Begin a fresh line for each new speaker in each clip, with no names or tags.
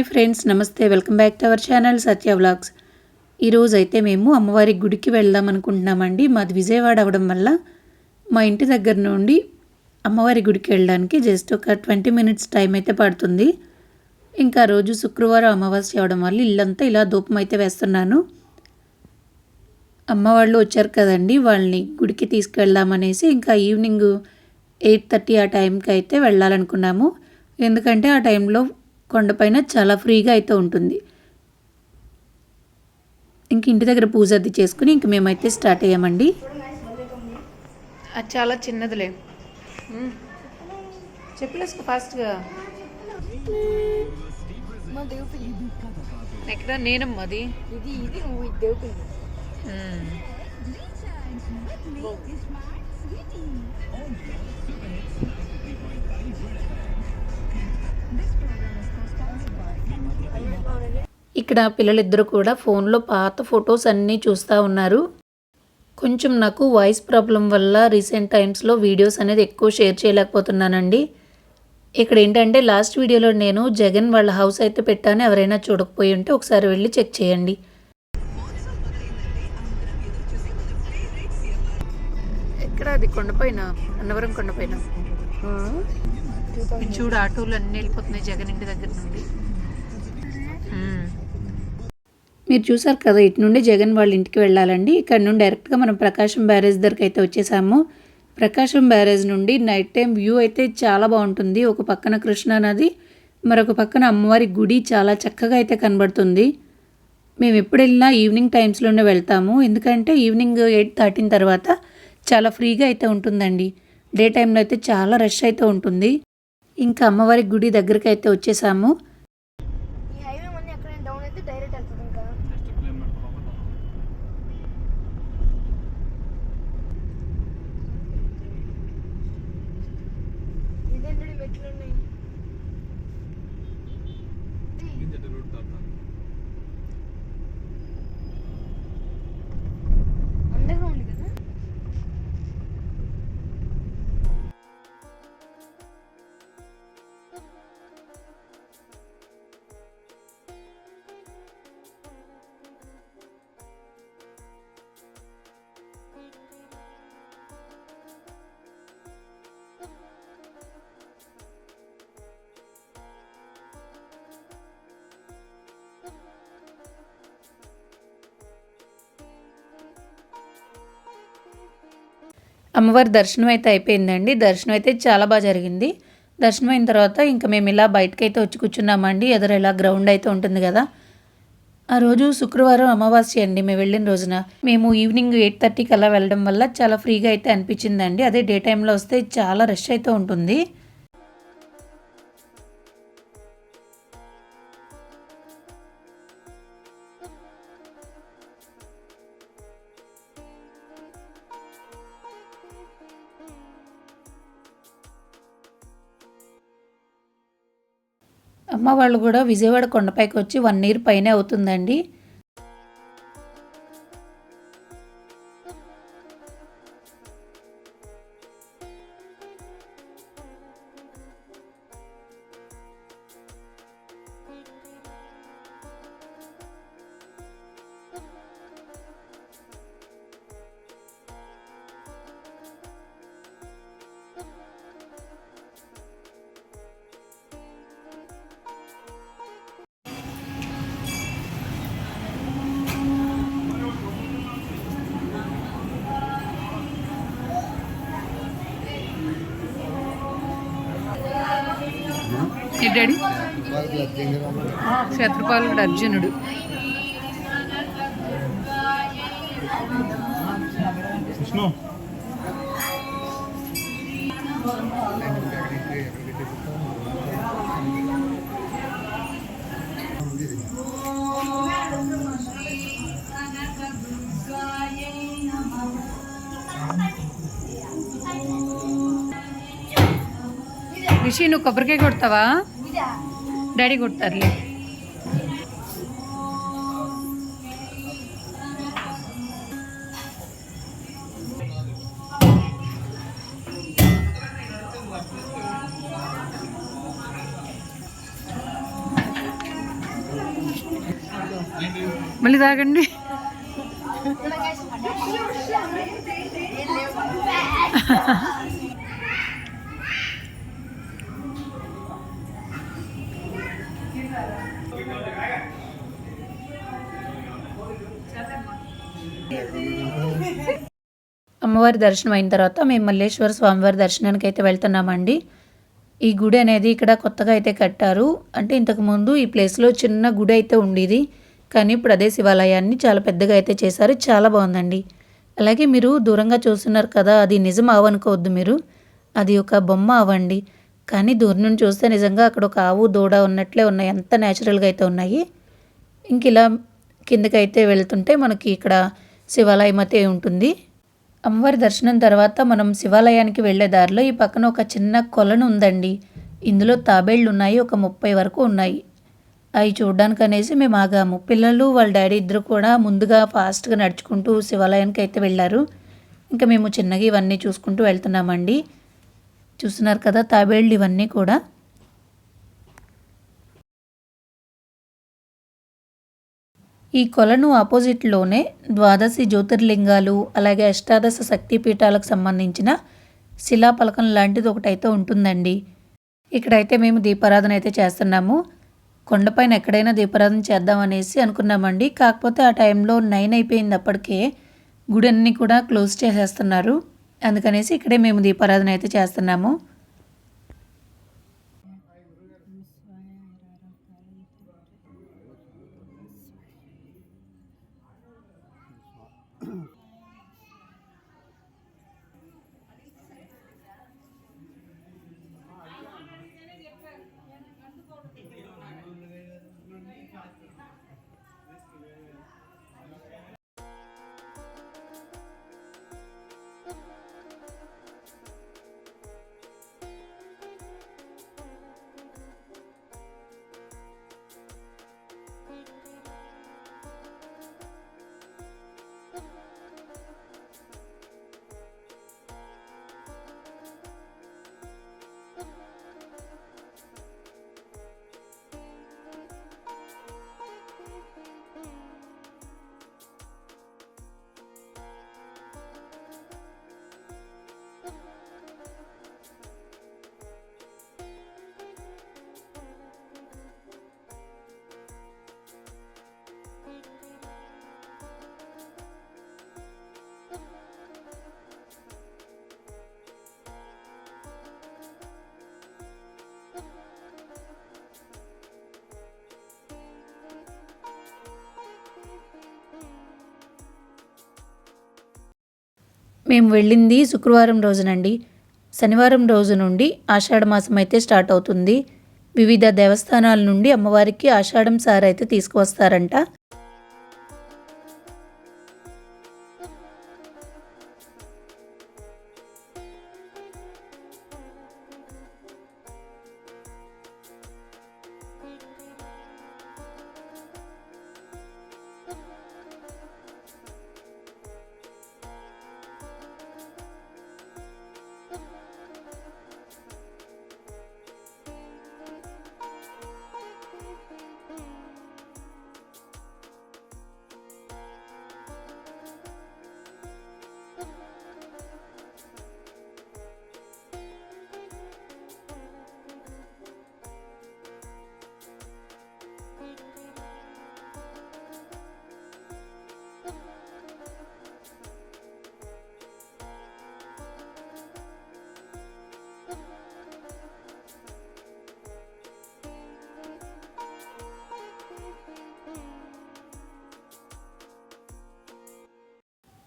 Hi friends నమస్తే. Welcome back to our channel Satya vlogs. ఈరోజు అయితే మేము అమ్మవారి గుడికి వెళ్దాం అనుకుంటున్నామండి. మాది విజయవాడ అవడం వల్ల మా ఇంటి దగ్గర నుండి అమ్మవారి గుడికి వెళ్ళడానికి జస్ట్ ఒక ట్వంటీ మినిట్స్ టైం అయితే పడుతుంది. ఇంకా రోజు శుక్రవారం అమావాస్య అవడం వల్ల ఇల్లంతా ఇలా ధూపం అయితే వేస్తున్నాను. అమ్మవాళ్ళు వచ్చారు కదండి వాళ్ళని గుడికి తీసుకెళ్దామనేసి ఇంకా ఈవినింగ్ ఎయిట్ థర్టీ ఆ టైంకి అయితే వెళ్ళాలనుకున్నాము. ఎందుకంటే ఆ టైంలో కొండపైన చాలా ఫ్రీగా అయితే ఉంటుంది. ఇంక ఇంటి దగ్గర పూజ అది చేసుకుని ఇంక మేమైతే స్టార్ట్ అయ్యామండి. అది చాలా చిన్నదిలే. చెప్పలేసుకో ఫాస్ట్గా. ఎక్కడ నేనమ్మా అది.
ఇది ఇది నువ్వు
ఇక్కడ పిల్లలిద్దరూ కూడా ఫోన్లో పాత ఫొటోస్ అన్నీ చూస్తూ ఉన్నారు. కొంచెం నాకు వాయిస్ ప్రాబ్లం వల్ల రీసెంట్ టైమ్స్లో వీడియోస్ అనేది ఎక్కువ షేర్ చేయలేకపోతున్నానండి. ఇక్కడ ఏంటంటే లాస్ట్ వీడియోలో నేను జగన్ వాళ్ళ హౌస్ అయితే పెట్టాను ఎవరైనా చూడకపోయి ఉంటే ఒకసారి వెళ్ళి చెక్ చేయండి. ఎక్కడ అది కొండపైన? అన్నవరం కొండపైన? చూడు ఆటోలు అన్నీ వెళ్ళిపోతున్నాయి జగన్ ఇంటి దగ్గర నుండి. మీరు చూసారు కదా ఇటు నుండి జగన్ వాళ్ళ ఇంటికి వెళ్ళాలండి. ఇక్కడ నుండి డైరెక్ట్గా మనం ప్రకాశం బ్యారేజ్ దగ్గరికి అయితే వచ్చేసాము. ప్రకాశం బ్యారేజ్ నుండి నైట్ టైం వ్యూ అయితే చాలా బాగుంటుంది. ఒక పక్కన కృష్ణానది మరొక పక్కన అమ్మవారి గుడి చాలా చక్కగా అయితే కనబడుతుంది. మేము ఎప్పుడు వెళ్ళినా ఈవినింగ్ టైమ్స్లోనే వెళ్తాము. ఎందుకంటే ఈవినింగ్ ఎయిట్ థర్టీన్ తర్వాత చాలా ఫ్రీగా అయితే ఉంటుందండి. డే టైంలో అయితే చాలా రష్ అయితే ఉంటుంది. ఇంకా అమ్మవారి గుడి దగ్గరికి అయితే వచ్చేసాము. అమ్మవారి దర్శనం అయితే అయిపోయిందండి. దర్శనం అయితే చాలా బాగా జరిగింది. దర్శనం అయిన తర్వాత ఇంకా మేము ఇలా బయటకు అయితే వచ్చి కూర్చున్నామండి. ఎదురు ఇలా గ్రౌండ్ అయితే ఉంటుంది కదా. ఆ రోజు శుక్రవారం అమావాస్య అండి మేము వెళ్ళిన రోజున. మేము ఈవినింగ్ ఎయిట్ థర్టీకి అలా వెళ్ళడం వల్ల చాలా ఫ్రీగా అయితే అనిపించిందండి. అదే డే టైంలో వస్తే చాలా రష్ అయితే ఉంటుంది. అమ్మ వాళ్ళు కూడా విజయవాడ కొండపైకి వచ్చి వన్ ఇయర్ పైనే అవుతుందండి. డాడీ క్షేత్రపాలుడు అర్జునుడు. రిషి నువ్వు కొబ్బరికాయ కొడతావా? డాడీ కొడతారులే. మళ్ళీ తాగండి. అమ్మవారి దర్శనం అయిన తర్వాత మేము మల్లేశ్వర స్వామివారి దర్శనానికి అయితే వెళ్తున్నామండి. ఈ గుడి అనేది ఇక్కడ కొత్తగా అయితే కట్టారు. అంటే ఇంతకుముందు ఈ ప్లేస్లో చిన్న గుడి అయితే ఉండేది. కానీ ఇప్పుడు అదే శివాలయాన్ని చాలా పెద్దగా అయితే చేశారు. చాలా బాగుందండి. అలాగే మీరు దూరంగా చూస్తున్నారు కదా అది నిజం అవనుకోవద్దు మీరు. అది ఒక బొమ్మ అవ్వండి కానీ దూరం నుండి చూస్తే నిజంగా అక్కడ ఒక ఆవు దూడ ఉన్నట్లే ఉన్నాయి. ఎంత న్యాచురల్గా అయితే ఉన్నాయి. ఇంక ఇలా కిందకైతే వెళ్తుంటే మనకి ఇక్కడ శివాలయం అయితే ఉంటుంది. అమ్మవారి దర్శనం తర్వాత మనం శివాలయానికి వెళ్ళే దారిలో ఈ పక్కన ఒక చిన్న కొలను ఉందండి. ఇందులో తాబేళ్ళు ఉన్నాయి ఒక ముప్పై వరకు ఉన్నాయి. అవి చూడడానికి అనేసి మేము ఆగాము. పిల్లలు వాళ్ళ డాడీ ఇద్దరు కూడా ముందుగా ఫాస్ట్గా నడుచుకుంటూ శివాలయానికి అయితే వెళ్ళారు. ఇంకా మేము చిన్నగా ఇవన్నీ చూసుకుంటూ వెళ్తున్నామండి. చూస్తున్నారు కదా తాబేళ్ళు ఇవన్నీ కూడా. ఈ కొలను ఆపోజిట్లోనే ద్వాదశి జ్యోతిర్లింగాలు అలాగే అష్టాదశ శక్తిపీఠాలకు సంబంధించిన శిలాపలకం లాంటిది ఒకటైతే ఉంటుందండి. ఇక్కడైతే మేము దీపారాధన అయితే చేస్తున్నాము. కొండపైన ఎక్కడైనా దీపారాధన చేద్దాం అనేసి అనుకున్నామండి. కాకపోతే ఆ టైంలో నైన్ అయిపోయింది అప్పటికే గుడి అన్ని కూడా క్లోజ్ చేసేస్తున్నారు. అందుకనేసి ఇక్కడే మేము దీపారాధన అయితే చేస్తున్నాము. మేము వెళ్ళింది శుక్రవారం రోజునండి. శనివారం రోజు నుండి ఆషాఢ మాసం అయితే స్టార్ట్ అవుతుంది. వివిధ దేవస్థానాల నుండి అమ్మవారికి ఆషాఢం సార్ అయితే తీసుకువస్తారంట.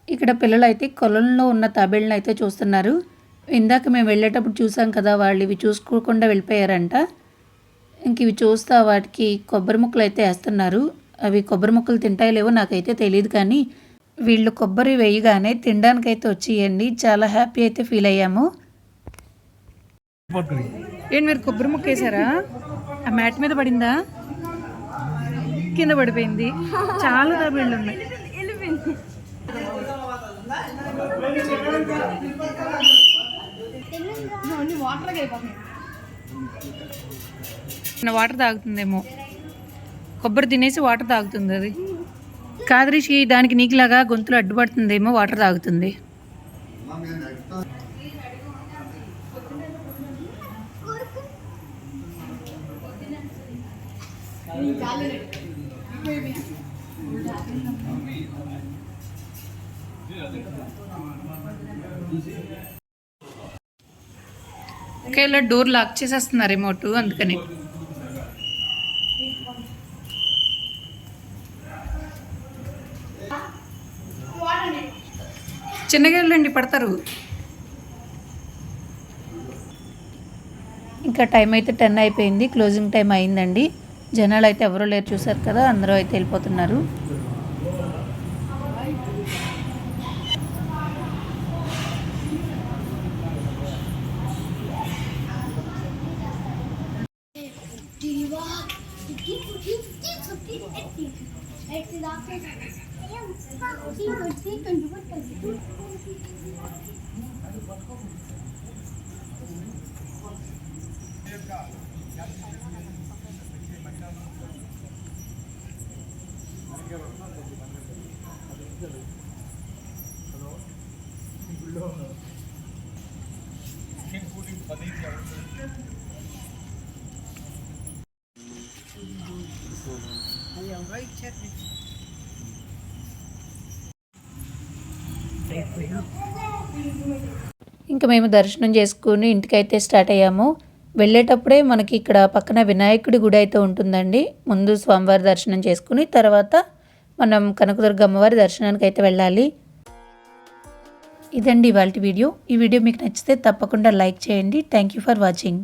ఇక్కడ పిల్లలు అయితే కొలంలో ఉన్న తాబేళ్ళని అయితే చూస్తున్నారు. ఇందాక మేము వెళ్ళేటప్పుడు చూసాం కదా వాళ్ళు ఇవి చూసుకోకుండా వెళ్ళిపోయారంట. ఇంక ఇవి చూస్తా వాటికి కొబ్బరి ముక్కలు అయితే వేస్తున్నారు. అవి కొబ్బరి ముక్కలు తింటాయో లేవో నాకైతే తెలియదు కానీ వీళ్ళు కొబ్బరి వేయగానే తినడానికైతే వచ్చేయండి. చాలా హ్యాపీ అయితే ఫీల్ అయ్యాము. ఏంటి మీరు కొబ్బరి ముక్క వేసారా? ఆ మ్యాట్ మీద పడిందా? కింద పడిపోయింది. చాలా తాబేళ్ళు ఉన్నాయి. వాటర్ తాగుతుందేమో. కొబ్బరి తినేసి వాటర్ తాగుతుంది అది. కాదరిషి దానికి నీకులాగా గొంతులు అడ్డుపడుతుందేమో వాటర్ తాగుతుంది. ఓకే ఇలా డోర్ లాక్ చేసేస్తున్నారు రిమోట్ అందుకని. చిన్నగా వెళ్ళండి పడతారు. ఇంకా టైం అయితే టెన్ అయిపోయింది క్లోజింగ్ టైం అయిందండి. జనాలు అయితే ఎవరో లేరు చూసారు కదా అందరూ అయితే వెళ్ళిపోతున్నారు. 你把鸡跟猪放进去。ఇంకా మేము దర్శనం చేసుకుని ఇంటికైతే స్టార్ట్ అయ్యాము. వెళ్ళేటప్పుడే మనకి ఇక్కడ పక్కన వినాయకుడి గుడి అయితే ఉంటుందండి. ముందు స్వామివారి దర్శనం చేసుకుని తర్వాత మనం కనకదుర్గ అమ్మవారి దర్శనానికి అయితే వెళ్ళాలి. ఇదండి ఇవాళ వీడియో. ఈ వీడియో మీకు నచ్చితే తప్పకుండా లైక్ చేయండి. Thank you for watching